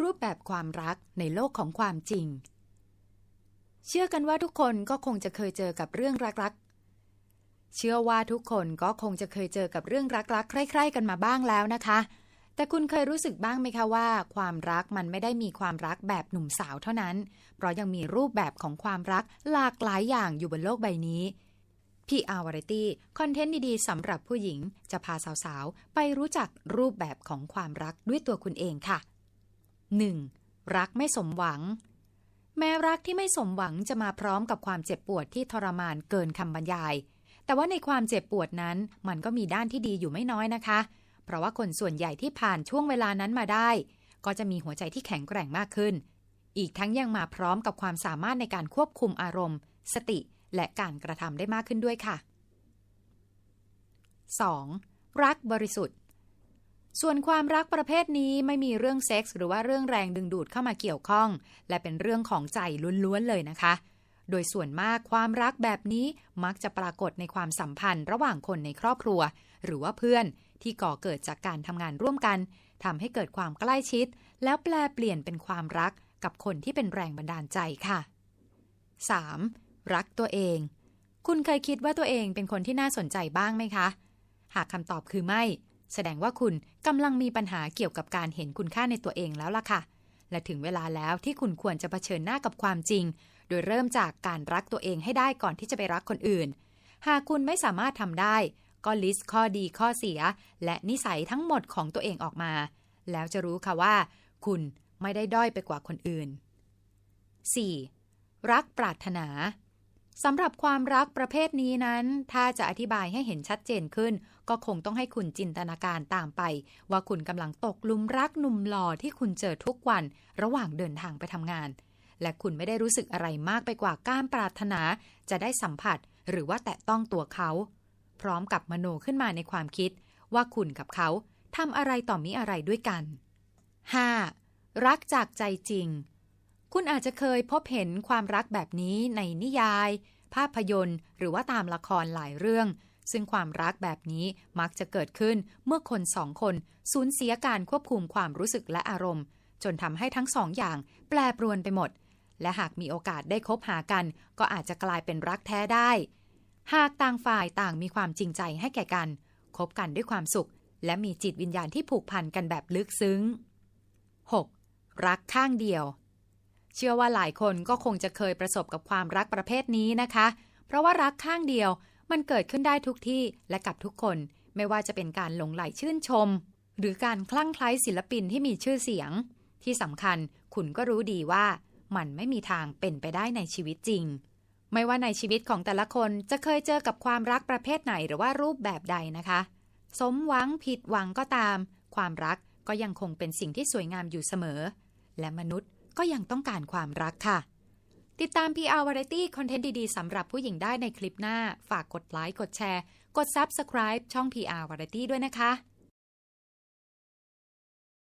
รูปแบบความรักในโลกของความจริง เชื่อกันว่าทุกคนก็คงจะเคยเจอกับเรื่องรักๆ เชื่อว่าทุกคนก็คงจะเคยเจอกับเรื่องรักๆ ใคร่ๆ กันมาบ้างแล้วนะคะ แต่คุณเคยรู้สึกบ้างไหมคะว่า ความรักมันไม่ได้มีความรักแบบหนุ่มสาวเท่านั้น เพราะยังมีรูปแบบของความรักหลากหลายอย่างอยู่บนโลกใบนี้พี่อาวาไรตี้คอนเทนต์ดีๆสำหรับผู้หญิงจะพาสาวๆ ไปรู้จักรูปแบบของความรักด้วยตัวคุณเองค่ะ 1. รักไม่สมหวัง แม้รักที่ไม่สมหวังจะมาพร้อมกับความเจ็บปวดที่ทรมานเกินคำบรรยาย แต่ว่าในความเจ็บปวดนั้นมันก็มีด้านที่ดีอยู่ไม่น้อยนะคะ เพราะว่าคนส่วนใหญ่ที่ผ่านช่วงเวลานั้นมาได้ ก็จะมีหัวใจที่แข็งแกร่งมากขึ้น อีกทั้งยังมาพร้อมกับความสามารถในการควบคุมอารมณ์ สติและการกระทำได้มากขึ้นด้วยค่ะ 2. รักบริสุทธิ์ ส่วนความรักประเภทนี้ไม่มีเรื่องเซ็กส์หรือว่าเรื่องแรงดึงดูดเข้ามาเกี่ยวข้อง และเป็นเรื่องของใจล้วนๆเลยนะคะ โดยส่วนมากความรักแบบนี้มักจะปรากฏในความสัมพันธ์ ระหว่างคนในครอบครัว หรือว่าเพื่อนที่ก่อเกิดจากการทำงานร่วมกันทำให้เกิดความใกล้ชิด แล้วแปลเปลี่ยนเป็นความรักกับคนที่เป็นแรงบันดาลใจค่ะ 3. รักตัวเอง คุณเคยคิดว่าตัวเองเป็นคนที่น่าสนใจบ้างไหมคะ หากคำตอบคือไม่ แสดงว่าคุณกำลังมีปัญหาเกี่ยวกับการเห็นคุณค่าในตัวเองแล้วล่ะค่ะ และถึงเวลาแล้วที่คุณควรจะเผชิญหน้ากับความจริง โดยเริ่มจากการรักตัวเองให้ได้ก่อนที่จะไปรักคนอื่น หากคุณไม่สามารถทำได้ ก็ลิสต์ข้อดีข้อเสีย และนิสัยทั้งหมดของตัวเองออกมา แล้วจะรู้ค่ะว่า คุณไม่ได้ด้อยไปกว่าคนอื่น 4. รักปรารถนา สำหรับความรักประเภทนี้นั้น ถ้าจะอธิบายให้เห็นชัดเจนขึ้น ก็คงต้องให้คุณจินตนาการตามไป ว่าคุณกำลังตกหลุมรักหนุ่มหล่อที่คุณเจอทุกวันระหว่างเดินทางไปทำงาน และคุณไม่ได้รู้สึกอะไรมากไปกว่าการปรารถนา จะได้สัมผัสหรือว่าแตะต้องตัวเขา พร้อมกับมโนขึ้นมาในความคิด ว่าคุณกับเขาทำอะไรต่อมิอะไรด้วยกัน 5. รักจากใจจริง คุณอาจจะเคยพบเห็นความรักแบบนี้ในนิยาย ภาพยนตร์ หรือว่าตามละครหลายเรื่อง ซึ่งความรักแบบนี้มักจะเกิดขึ้นเมื่อคนสองคนสูญเสียการควบคุมความรู้สึกและอารมณ์ จนทำให้ทั้งสองอย่างแปรปรวนไปหมด และหากมีโอกาสได้คบหากัน ก็อาจจะกลายเป็นรักแท้ได้ หากต่างฝ่ายต่างมีความจริงใจให้แก่กัน คบกันด้วยความสุข และมีจิตวิญญาณที่ผูกพันกันแบบลึกซึ้ง 6. รักข้างเดียว เชื่อว่าหลายคนก็คงจะเคยประสบกับความรักประเภทนี้นะคะ เพราะว่ารักข้างเดียวมันเกิดขึ้นได้ทุกที่และกับทุกคน ไม่ว่าจะเป็นการหลงไหลชื่นชม หรือการคลั่งไคล้ศิลปินที่มีชื่อเสียง ที่สำคัญคุณก็รู้ดีว่ามันไม่มีทางเป็นไปได้ในชีวิตจริง ไม่ว่าในชีวิตของแต่ละคนจะเคยเจอกับความรักประเภทไหนหรือว่ารูปแบบใดนะคะ สมหวังผิดหวังก็ตาม ความรักก็ยังคงเป็นสิ่งที่สวยงามอยู่เสมอ และมนุษย์ ก็ยังต้องการความรักค่ะ ติดตาม PR Variety คอนเทนต์ดีๆสำหรับผู้หญิงได้ในคลิปหน้า ฝากกดไลค์ กดแชร์ กด Subscribe ช่อง PR Variety ด้วยนะคะ